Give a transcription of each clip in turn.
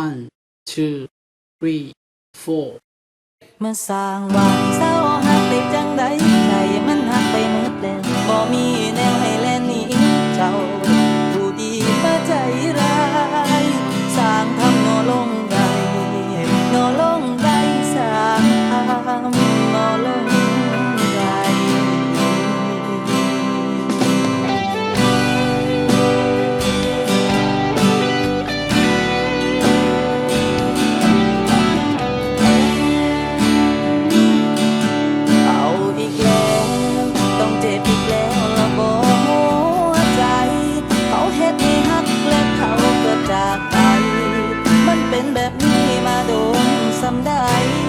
one two three four เมื่อสร้างวางเศร้า แบบนี้มาโดนสำได้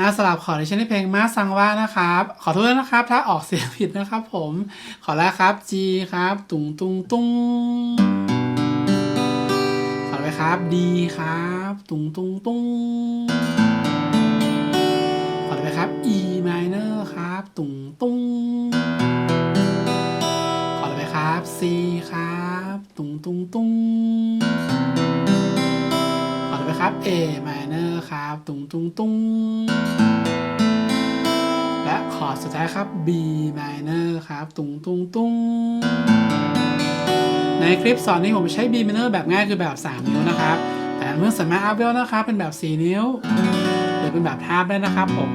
อาสลับคอในชั้นในเพลงมาซังว่านะครับ ขอโทษนะครับ ถ้าออกเสียงผิดนะครับผม ขอแรกครับ G ครับ ตุงตุงตุงขอไปครับ D ครับ ตุงตุงตุงขอไปครับ E minor ครับ ตุงตุงขอไปครับ C ครับ ตุงตุงตุง ครับ A minor ครับ ตุงตุงตุงและคอร์ดสุดท้ายครับ B minor ครับ ตุงตุงตุงในคลิปสอนนี้ผมใช้ B minor แบบง่ายคือแบบ 3 นิ้วนะครับแต่แต่เมื่อสามารถอัพเวลนะครับ เป็นแบบ 4 นิ้ว หรือเป็นแบบทาบได้นะครับผม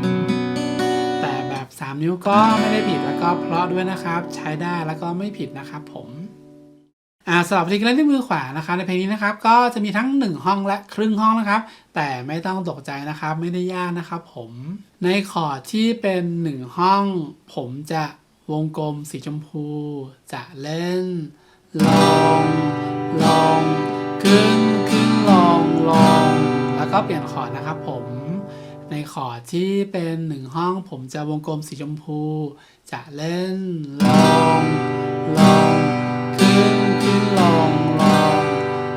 แต่แบบ 3 นิ้วก็ไม่ได้ผิดแล้วก็เพราะด้วยนะครับ ใช้ได้แล้วก็ไม่ผิดนะครับผม อ่าสำหรับทีการเล่นด้วยมือขวานะครับในเพลงนี้นะครับก็จะมีทั้ง 1 ห้องและครึ่งห้องนะครับ แต่ไม่ต้องตกใจนะครับไม่ได้ยากนะครับผมในคอร์ดที่เป็น 1 ห้อง ผมจะวงกลมสีชมพู จะเล่น ลง ลง ขึ้น ขึ้น ลง ลง แล้วก็เปลี่ยนคอร์ดนะครับผมในคอร์ดที่เป็นหนึ่งห้อง ผมจะวงกลมสีชมพู จะเล่น ลง ลง ลงลง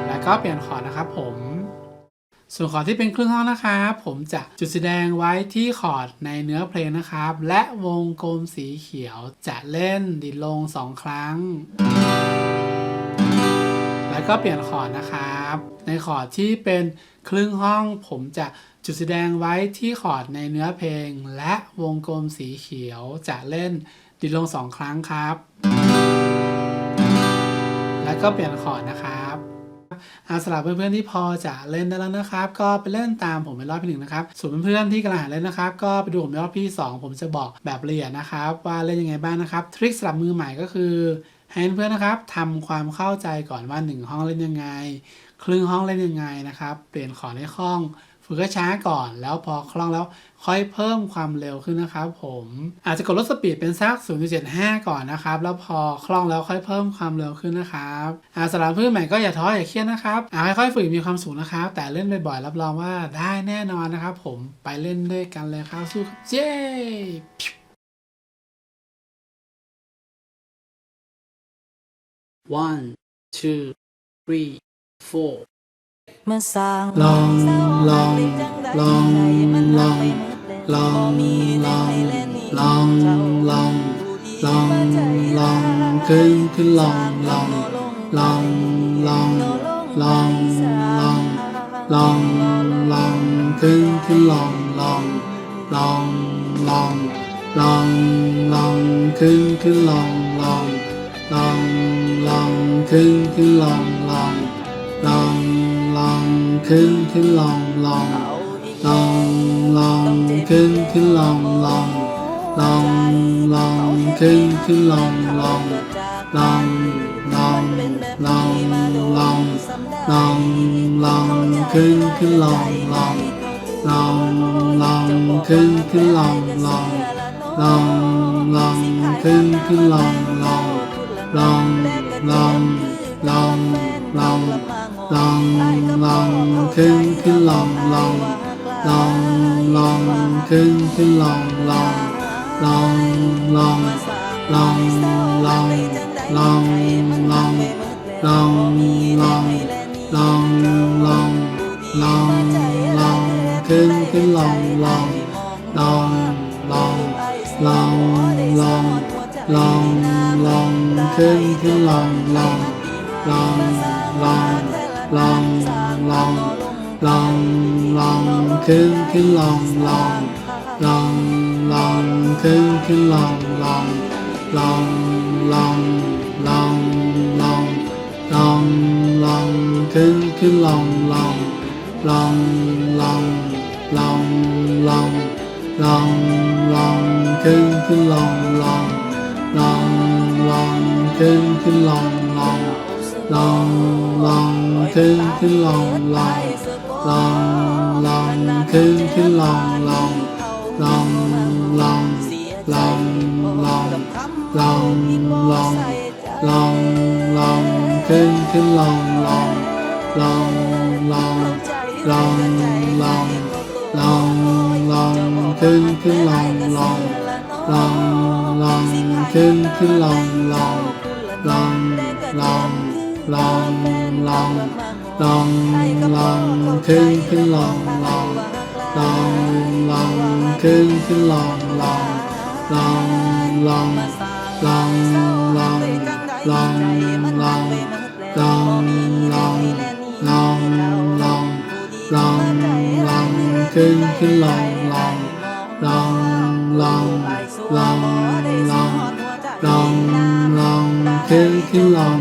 แล้วก็เปลี่ยนคอนะครับผมส่วนคอดที่เป็นครึ่งห้องนะครับผมจะจุดสีแดงไว้ที่คอร์ดในเนื้อเพลงนะครับ และวงกลมสีเขียวจะเล่นดิดลงสองครั้ง แล้วก็เปลี่ยนคอร์ดนะครับ ในคอร์ดที่เป็นครึ่งห้อง ผมจะจุดสีแดงไว้ที่คอร์ดในเนื้อเพลง และวงกลมสีเขียวจะเล่นดิดลงสองครั้งครับ แล้วก็เปลี่ยนคอร์ดนะครับอาสำหรับเพื่อนๆที่พอจะเล่นได้แล้วนะครับ ก็ไปเล่นตามผมในรอบที่หนึ่งนะครับส่วนเพื่อนๆที่กำลังหาเล่นนะครับ ก็ไปดูผมในรอบที่สองผมจะบอกแบบละเอียดนะครับ ว่าเล่นยังไงบ้างนะครับ ทริคสำหรับมือใหม่ก็คือให้เพื่อนๆนะครับทำความเข้าใจก่อนว่า 1 ห้องเล่นยังไง ครึ่งห้องเล่นยังไงนะครับ เปลี่ยนขอในคล่อง ฝึกช้าก่อนแล้วพอคล่องแล้วค่อยเพิ่มความเร็วขึ้นนะครับผมอาจจะกดลดสปีดเป็นสัก 0.75 ก่อนนะครับ แล้วพอคล่องแล้วค่อยเพิ่มความเร็วขึ้นนะครับอ่าสำหรับเพื่อนใหม่ก็อย่าท้ออย่าเครียดนะครับอ่าค่อยๆฝึกมีความสุขนะครับ แต่เล่นบ่อยๆรับรองว่าได้แน่นอนนะครับผมไปเล่นด้วยกันเลยครับสู้ครับเย้ one two three four มื่อสร้างลองลองลองลองลองลองลองลองลองลองขึ้นขึ้นลองลองลองลองลองลองลองลองขึ้นขึ้นลองลองลองลองลองลองขึ้นขึ้นลองลองลองลองขึ้นขึ้นลองลอง องขึ้นขึ้นลองลองลองลองขึ้นขึ้นลองลองลองลองขึ้นขึ้นลองลอง ลองลองลองขึ้นขึ้นลองลองลองลองขึ้นขึ้นลองลองลองลองลองลองลองลองลองลองลองลองขึ้นขึ้นลองลองลองลองขึ้นขึ้นลองลองลองลองลองลองลองลองลองลองลองลองลองลองขึ้นขึ้นลองลองลอง ลองลองลองลองลองขึ้นขึ้นลองลองลองลองขึ้นขึ้นลองลองลองลองลองลองลองลองขึ้นขึ้นลองลองลองลองลองลองลองลองขึ้นขึ้นลองลองลองลองขึ้นขึ้นลองลอง ลองลองขึ้นขึ้นลองลองลองลองขึ้นขึ้นลองลองลองลองลองลองลองลองลองลองขึ้นขึ้นลองลองลองลองลองลองลองลองขึ้นขึ้นลองลองลองลองขึ้นขึ้นลองลองลองลอง ลองลองลองลองขึ้นขึ้นลองลองลองลองขึ้นขึ้นลองลองลองลองลองลองลองลองลองลองลองลองลองลองขึ้นขึ้นลองลองลองลองลองลองลองลองขึ้นขึ้นลอง